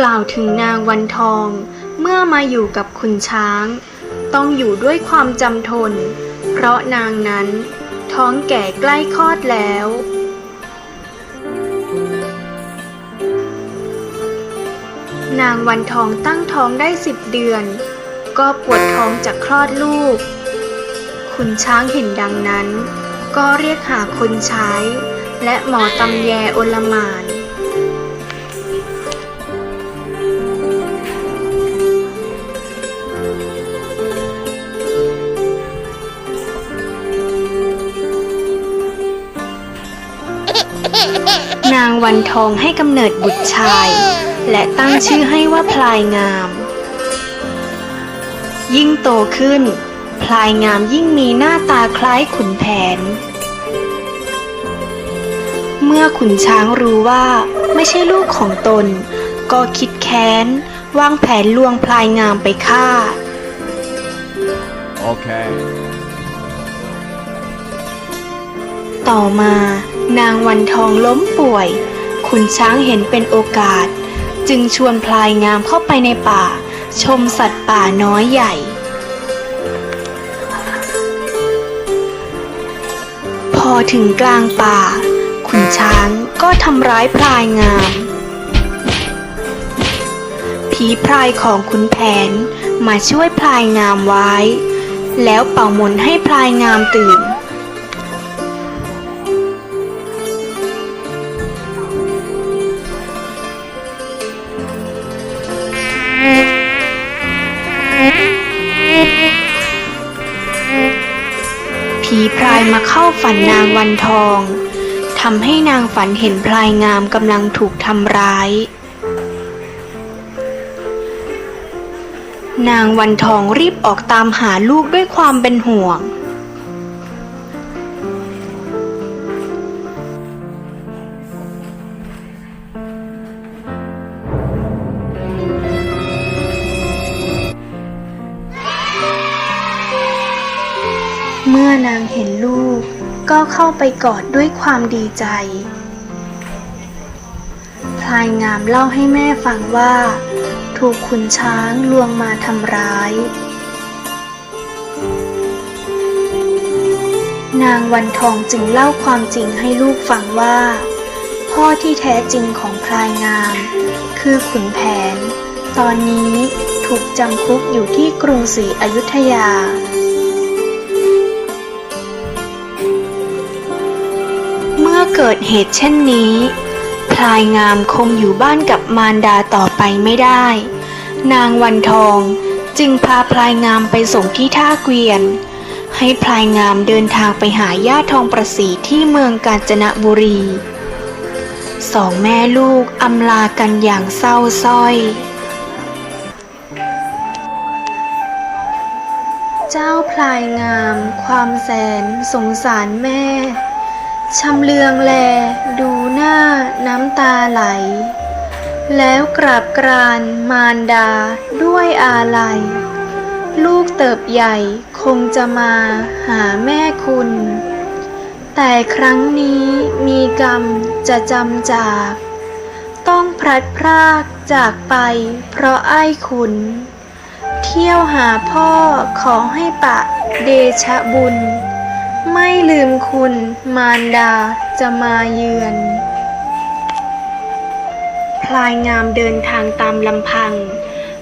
กล่าวถึงนางวันทอง เมื่อมาอยู่กับคุณช้าง ต้องอยู่ด้วยความจำทน เพราะนางนั้นท้องแก่ใกล้คลอดแล้ว นางวันทองตั้งท้องได้สิบเดือน ก็ปวดท้องจากคลอดลูก คุณช้างเห็นดังนั้น ก็เรียกหาคนใช้ และหมอตำแยโอลหมาน นางวันทองให้กำเนิดบุตรชาย และตั้งชื่อให้ว่าพลายงาม ยิ่งโตขึ้น พลายงามยิ่งมีหน้าตาคล้ายขุนแผน เมื่อขุนช้างรู้ว่าไม่ใช่ลูกของตน ก็คิดแค้น วางแผนลวงพลายงามไปฆ่า Okay. ต่อมา นางวันทองล้มป่วยขุนช้างเห็นเป็นโอกาส จึงชวนพลายงามเข้าไปในป่า ชมสัตว์ป่าน้อยใหญ่ พอถึงกลางป่าขุนช้างก็ทำร้ายพลายงาม ผีพรายของขุนแผนมาช่วยพลายงามไว้ แล้วเป่ามนให้พลายงามตื่น มาเข้าฝันนางวันทองทำให้นางฝันเห็นพลายงามกำลังถูกทำร้าย นางวันทองรีบออกตามหาลูกด้วยความเป็นห่วง ก็เข้าไปกอดด้วยความดีใจ พลายงามเล่าให้แม่ฟังว่า ถูกขุนช้างลวงมาทำร้าย นางวันทองจึงเล่าความจริงให้ลูกฟังว่า พ่อที่แท้จริงของพลายงาม คือขุนแผน ตอนนี้ถูกจำคุกอยู่ที่กรุงศรีอยุธยา เกิดเหตุเช่นนี้พลายงามคงอยู่บ้านกับมารดาต่อไปไม่ได้ นางวันทองจึงพาพลายงามไปส่งที่ท่าเกวียน ให้พลายงามเดินทางไปหาญาติทองประสีที่เมืองกาญจนบุรี สองแม่ลูกอำลากันอย่างเศร้าสร้อย เจ้าพลายงามความแสนสงสารแม่ ชำเลืองแลดูหน้าน้ำตาไหล แล้วกราบกรานมารดาด้วยอาลัย ลูกเติบใหญ่คงจะมาหาแม่คุณ แต่ครั้งนี้มีกรรมจะจำจาก ต้องพลัดพรากจากไปเพราะไอ้คุณ เที่ยวหาพ่อขอให้ปะเดชะบุญ ไม่ลืมคุณมารดาจะมาเยือน พลายงามเดินทางตามลำพัง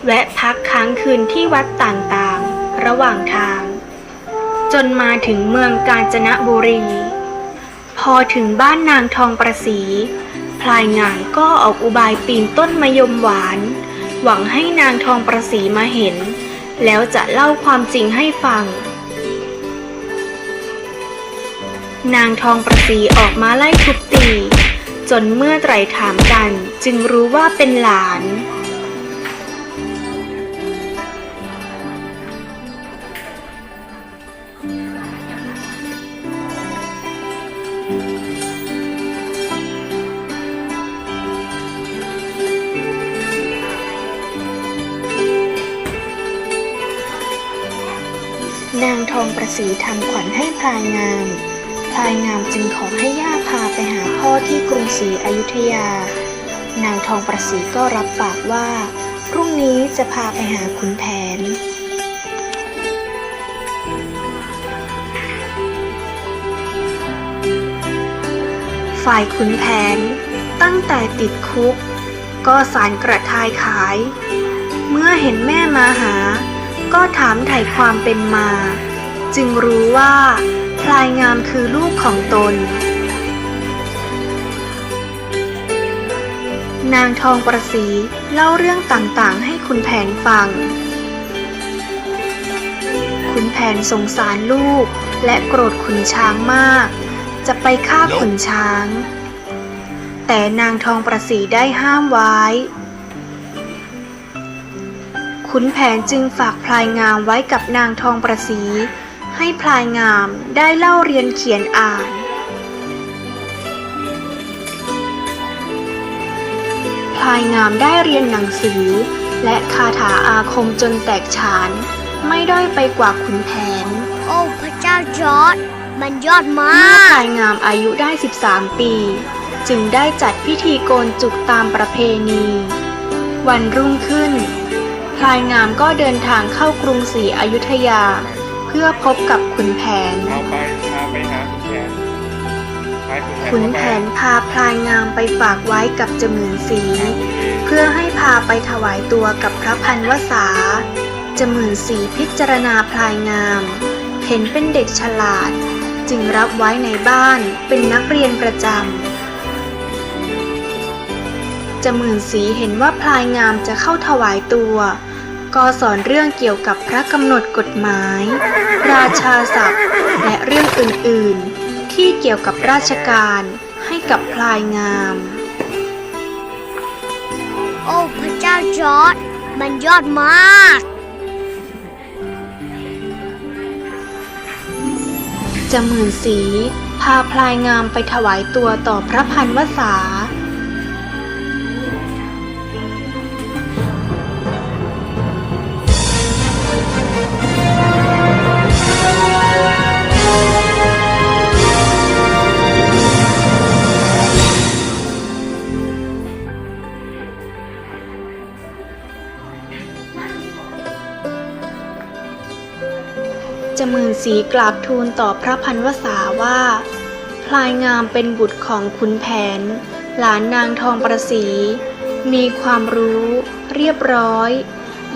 แวะพักค้างคืนที่วัดต่างๆ ระหว่างทาง จนมาถึงเมืองกาญจนบุรี พอถึงบ้านนางทองประสี พลายงามก็ออกอุบายปีนต้นมะยมหวาน หวังให้นางทองประสีมาเห็น แล้วจะเล่าความจริงให้ฟัง นางทองประสีออกมาไล่ทุบตี จนเมื่อไตรถามกันจึงรู้ว่าเป็นหลาน นางทองประสีทำขวัญให้พลายงาม พลายงามจึงขอให้ย่าพาไปหาพ่อที่กรุงศรีอยุธยา นางทองประสีก็รับปากว่า พรุ่งนี้จะพาไปหาขุนแผน ฝ่ายขุนแผน ตั้งแต่ติดคุก ก็สารกระทายขาย เมื่อเห็นแม่มาหา ก็ถามไถ่ความเป็นมา จึงรู้ว่า พลายงามคือลูกของตน นางทองประสีเล่าเรื่องต่างๆ ให้คุณแผนฟังขุนแผนสงสารลูกและโกรธขุนช้างมาก จะไปฆ่าขุนช้าง แต่นางทองประสีได้ห้ามไว้ขุนแผนจึงฝากพลายงามไว้กับนางทองประสี ให้พลายงามได้เล่าเรียนเขียนอ่าน พลายงามได้เรียนหนังสือ และคาถาอาคมจนแตกฉาน ไม่ด้อยไปกว่าขุนแผน โอ้พระเจ้าจอร์ดมันยอดมาเมื่อกพลายงามอายุได้ 13 ปี จึงได้จัดพิธีโกนจุกตามประเพณี วันรุ่งขึ้นพลายงามก็เดินทางเข้ากรุงศรีอยุธยา เพื่อพบกับขุนแผน เอาไปพาไปหาขุนแผนพาขุนแผนพาพลายงามไปฝากไว้กับจมื่นสี เพื่อให้พาไปถวายตัวกับพระพันวษาจมื่นสีพิจารณาพลายงาม เห็นเป็นเด็กฉลาด จึงรับไว้ในบ้านเป็นนักเรียนประจำจมื่นสีเห็นว่าพลายงามจะเข้าถวายตัว ก็สอนเรื่องเกี่ยวกับพระกำหนดกฎหมาย ราชาศัพท์ และเรื่องอื่นๆ ที่เกี่ยวกับราชการให้กับพลายงาม โอ้พระเจ้าจอร์ดมันยอดมากจมื่นสีพาพลายงามไปถวายตัวต่อพระพันวษา สีกราบทูลต่อพระพันวษาว่า พลายงามเป็นบุตรของขุนแผน หลานนางทองประสี มีความรู้เรียบร้อย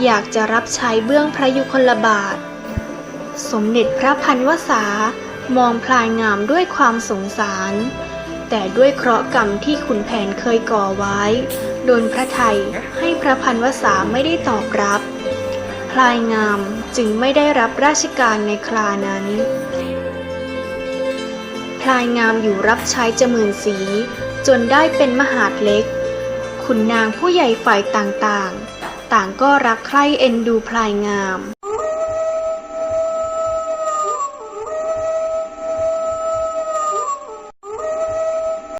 อยากจะรับใช้เบื้องพระยุคลบาท สมเด็จพระพันวษามองพลายงามด้วยความสงสาร แต่ด้วยเคราะห์กรรมที่ขุนแผนเคยก่อไว้ โดนพระไทยให้พระพันวษาไม่ได้ตอบรับ พลายงามจึงไม่ได้รับราชการในครานั้น พลายงามอยู่รับใช้จมื่นสี จนได้เป็นมหาดเล็ก ขุนนางผู้ใหญ่ฝ่ายต่างๆ ต่างก็รักใคร่เอ็นดูพลายงาม